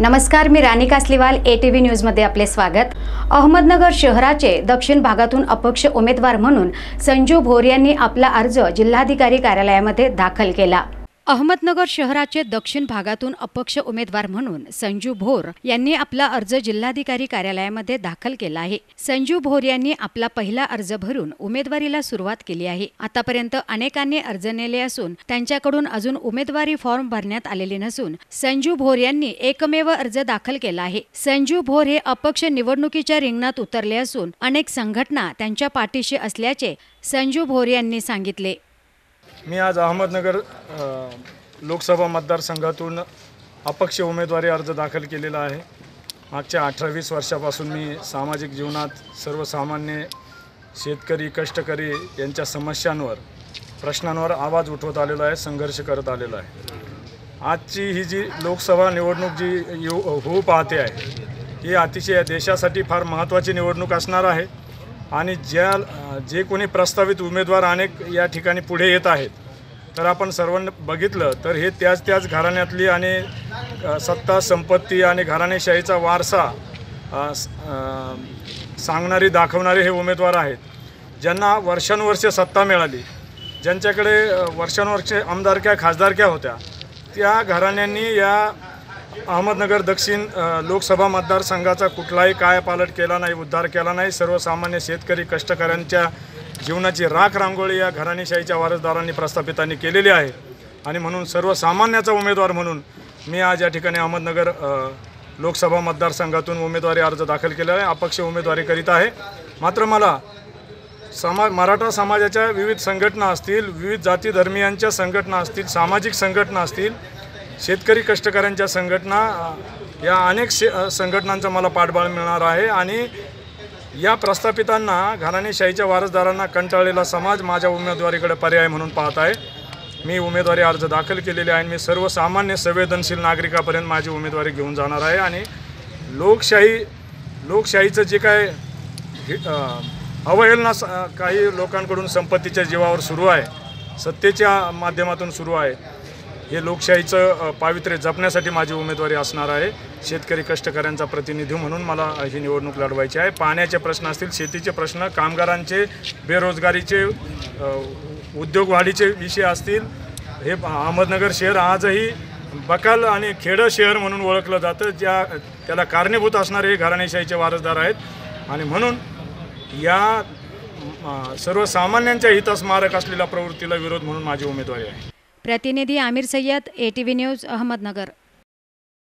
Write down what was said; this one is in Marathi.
नमस्कार मी Rani Kasliwal A T V न्यूजमध्ये आपले स्वागत. अहमदनगर शहराचे दक्षिण भागातून अपक्ष उमेदवार म्हणून संजू भोर यांनी आपला अर्ज जिल्हाधिकारी कार्यालयामध्ये दाखल केला. अहमदनगर शहराचे दक्षिण भागातून अपक्ष उमेदवार म्हणून संजू भोर यांनी आपला अर्ज जिल्हाधिकारी कार्यालयामध्ये दाखल केला आहे. संजू भोर यांनी आपला पहिला अर्ज भरून उमेदवारीला सुरुवात केली आहे. आतापर्यंत अनेकांनी अर्ज नेले असून त्यांच्याकडून अजून उमेदवारी फॉर्म भरण्यात आलेले नसून संजू भोर यांनी एकमेव अर्ज दाखल केला आहे. संजू भोर हे अपक्ष निवडणुकीच्या रिंगणात उतरले असून अनेक संघटना त्यांच्या पाठीशी असल्याचे संजू भोर यांनी सांगितले. मी आज अहमदनगर लोकसभा मतदारसंघातून अपक्ष उमेदवारी अर्ज दाखल केलेला आहे. मागच्या अठरा वीस वर्षापासून मी सामाजिक जीवनात सर्वसामान्य शेतकरी कष्टकरी यांच्या समस्यांवर प्रश्नांवर आवाज उठवत आलेलो आहे संघर्ष करत आलेलो आहे. आजची ही जी लोकसभा निवडणूक जी येऊ होऊ पाहते आहे ही अतिशय देशासाठी फार महत्त्वाची निवडणूक असणार आहे. आणि ज्या जे कोणी प्रस्तावित उमेदवार अनेक या ठिकाणी पुढे येत आहेत तर आपण सर्वांनी बघितलं तर हे त्याच त्याच घराण्यातली आणि सत्ता संपत्ती आणि घराणेशाहीचा वारसा सांगणारी दाखवणारे हे उमेदवार आहेत. ज्यांना वर्षानुवर्ष सत्ता मिळाली ज्यांच्याकडे वर्षानुवर्षे आमदारक्या खासदारक्या होत्या त्या घराण्यांनी या अहमदनगर दक्षिण लोकसभा मतदारसंघाचा कुठलाही कायापालट केला नाही उद्धार केला नाही. सर्वसामान्य शेतकरी कष्टकऱ्यांच्या जीवनाची राख रांगोळी या घराणेशाहीच्या वारसदारांनी प्रस्थापितांनी केलेली आहे. आणि म्हणून सर्वसामान्याचा उमेदवार म्हणून मी आज या ठिकाणी अहमदनगर लोकसभा मतदारसंघातून उमेदवारी अर्ज दाखल केला आहे. अपक्ष उमेदवारी करीत आहे. मात्र मला समा मराठा समाजाच्या विविध संघटना असतील विविध जाती धर्मियांच्या संघटना असतील सामाजिक संघटना असतील शेतकरी कष्टकऱ्यांच्या संघटना या अनेक शे संघटनांचा मला पाठबळ मिळणार आहे आणि या प्रस्थापितांना घराणेशाहीच्या वारसदारांना कंटाळलेला समाज माझ्या उमेदवारीकडे पर्याय म्हणून पाहत आहे. मी उमेदवारी अर्ज दाखल केलेले आहे आणि मी सर्वसामान्य संवेदनशील नागरिकापर्यंत माझी उमेदवारी घेऊन जाणार आहे आणि लोकशाही लोकशाहीचं जे काय अवहेलना काही लोकांकडून संपत्तीच्या जीवावर सुरू आहे सत्तेच्या माध्यमातून सुरू आहे हे लोकशाहीचं पावित्र्य जपण्यासाठी माझी उमेदवारी असणार आहे. शेतकरी कष्टकऱ्यांचा प्रतिनिधी म्हणून मला ही निवडणूक लढवायची आहे. पाण्याचे प्रश्न असतील शेतीचे प्रश्न कामगारांचे बेरोजगारीचे उद्योगवाढीचे विषय असतील हे अहमदनगर शहर आजही बकाल आणि खेडं शहर म्हणून ओळखलं जातं. ज्या त्याला कारणीभूत असणारे हे घराणेशाहीचे वारसदार आहेत. आणि म्हणून या सर्वसामान्यांच्या हितस्मारक असलेल्या प्रवृत्तीला विरोध म्हणून माझी उमेदवारी आहे. प्रतिनिधी Aamir Sayyad A T V news Ahmednagar.